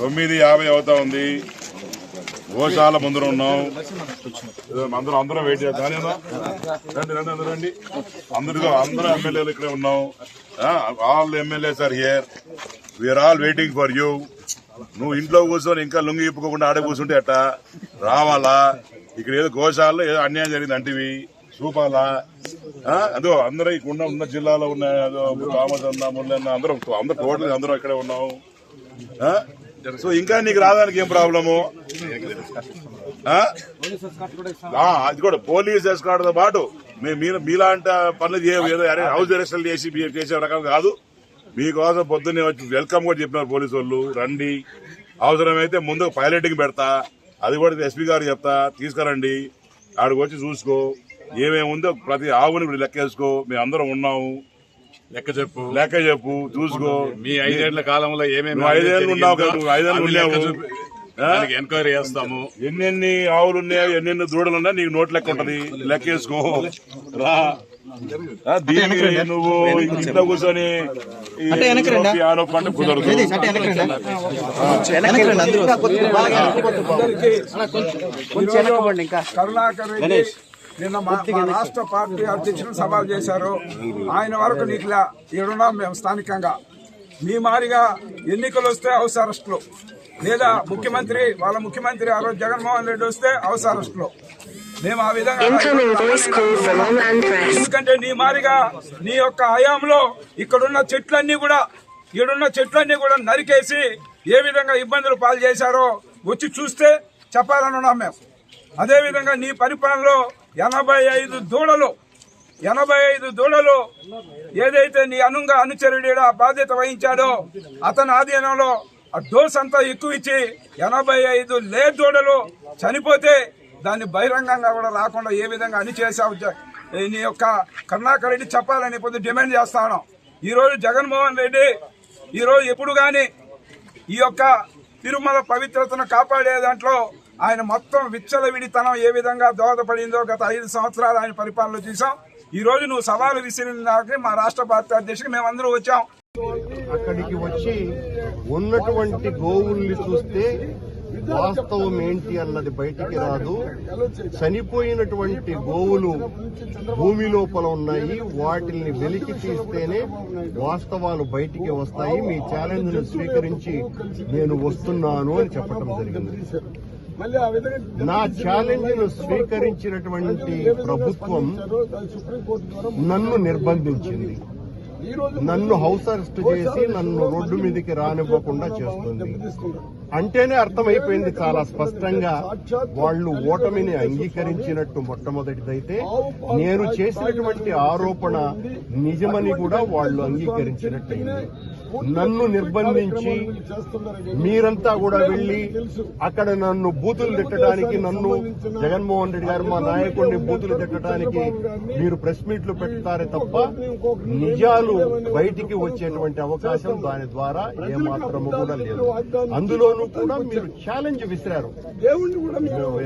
తొమ్మిది యాభై అవుతా ఉంది. గోశాల ముందర ఉన్నాం. అందరం అందరూ అందరం వెయిట్ చేద్దాం రండి రండి అందరూ రండి. అందరితో అందరూ ఎమ్మెల్యేలు ఇక్కడే ఉన్నాం. All MLAs are here we are all waiting for you నువ్వు ఇంట్లో కూర్చొని ఇంకా లుంగి ఇప్పుకోకుండా ఆడే కూర్చుంటే అట్ట రావాలా? ఇక్కడ ఏదో గోశాలలో ఏదో అన్యాయం జరిగింది అంటివి. చూపాలా? అదో అందరూ ఇక్కడ ఉన్న ఉన్న జిల్లాలో ఉన్న రామచంద్ర మురళన్న అందరూ అందరూ టోటల్ అందరూ ఇక్కడే ఉన్నాం. సో ఇంకా నీకు రావడానికి ఏం ప్రాబ్లము? అది కూడా పోలీస్ ఎస్కార్డ్తో పాటు మీరు మీలాంటి పనులు చేయలేదు ఏదో హౌస్ అరెస్టులు చేసి చేసే రకం కాదు. మీకోసం పొద్దున్నే వచ్చి వెల్కమ్ కూడా చెప్పినారు పోలీసు వాళ్ళు. రండి. అవసరమైతే ముందు పైలటింగ్ పెడతా. అది కూడా ఎస్పీ గారు చెప్తా. తీసుకురండి. ఆడికి వచ్చి చూసుకో. ఏమేమి ఉందో ప్రతి ఆవుని ఇప్పుడు లెక్కేసుకో. మేము అందరం ఉన్నాము. లెక్క చెప్పు. లెక్క చెప్పు చూసుకో. మీ ఐదేళ్ళ కాలంలో ఏమేమి నువ్వు ఐదేళ్ళు ఉన్నావు ఐదేళ్ళు లెక్క ఉన్నావు. ఎంక్వైరీ చేస్తాము. ఎన్నెన్ని ఆవులు ఉన్నాయో ఎన్నెన్ని దూడలు ఉన్నాయో నీకు నోట్ లెక్క ఉంటది. లెక్కేసుకో రా. ఆ, దీనికి నువ్వు ఇంట్లో కూర్చొని పంట కుదరదు. కరుణాకర్ నిన్న మా రాష్ట్ర పార్టీ అధ్యక్షులు సవాల్ చేశారు. ఆయన వరకు నీకు ఈడున్నాం మేము స్థానికంగా. మీ మారిగా ఎన్నికలు వస్తే హౌస్ అరెస్టులు. లేదా ముఖ్యమంత్రి వాళ్ళ ముఖ్యమంత్రి ఆ రోజు జగన్మోహన్ రెడ్డి వస్తే హౌస్ అరెస్టులు. మేము ఆ విధంగా. ఎందుకంటే నీ మారిగా నీ యొక్క హయాంలో ఇక్కడున్న చెట్లన్నీ కూడా ఈడున్న చెట్లన్నీ కూడా నరికేసి ఏ విధంగా ఇబ్బందులు పాలు చేశారో వచ్చి చూస్తే చెప్పాలని ఉన్నాం మేము. అదేవిధంగా నీ పరిపాలనలో ఎనభై ఐదు దూడలు ఎనభై ఐదు దూడలు ఏదైతే నీ అనుంగా అనుచరుడు బాధ్యత వహించాడో అతని ఆధీనంలో ఆ డోస్ అంతా ఎక్కువ ఇచ్చి ఎనభై ఐదు లే దూడలు చనిపోతే దాన్ని బహిరంగంగా కూడా రాకుండా ఏ విధంగా అని చేశావు నీ యొక్క కరుణాకర్ రెడ్డి చెప్పాలని ఇప్పుడు డిమాండ్ చేస్తాను. ఈరోజు జగన్మోహన్ రెడ్డి ఈరోజు ఎప్పుడు కానీ ఈ యొక్క తిరుమల పవిత్రతను కాపాడే దాంట్లో ఆయన మొత్తం విచ్చలవిడితనం ఏ విధంగా దోహదపడిందో గత ఐదు సంవత్సరాలు ఆయన పరిపాలన చూసాం. ఈ రోజు నువ్వు సవాలు విసిరిన మా రాష్ట్ర పార్టీ అధ్యక్షుడు మేమందరూ వచ్చాం. అక్కడికి వచ్చి ఉన్నటువంటి గోవుల్ని చూస్తే వాస్తవం ఏంటి అన్నది బయటికి రాదు. చనిపోయినటువంటి గోవులు భూమి లోపల ఉన్నాయి. వాటిని వెలికి తీస్తేనే వాస్తవాలు బయటికి వస్తాయి. మీ ఛాలెంజ్ను స్వీకరించి నేను వస్తున్నాను అని చెప్పడం జరిగింది. నా ఛాలెంజ్ను స్వీకరించినటువంటి ప్రభుత్వం నన్ను నిర్బంధించింది. నన్ను హౌస్ అరెస్ట్ చేసి నన్ను రోడ్డు మీదకి రానివ్వకుండా చేస్తుంది. అంటేనే అర్థమైపోయింది చాలా స్పష్టంగా వాళ్ళు ఓటమిని అంగీకరించినట్టు మొట్టమొదటిదైతే నేను చేసినటువంటి ఆరోపణ నిజమని కూడా వాళ్ళు అంగీకరించినట్టయింది నన్ను నిర్బంధించి మీరంతా కూడా వెళ్ళి అక్కడ నన్ను బూతులు తిట్టడానికి నన్ను జగన్మోహన్ రెడ్డి గారు మా నాయకుడిని బూతులు తిట్టడానికి మీరు ప్రెస్ మీట్లు పెడతారే తప్ప నిజాలు బయటికి వచ్చేటువంటి అవకాశం దాని ద్వారా ఏమాత్రము కూడా లేదు. అందులోనూ కూడా మీరు ఛాలెంజ్ విసిరారు.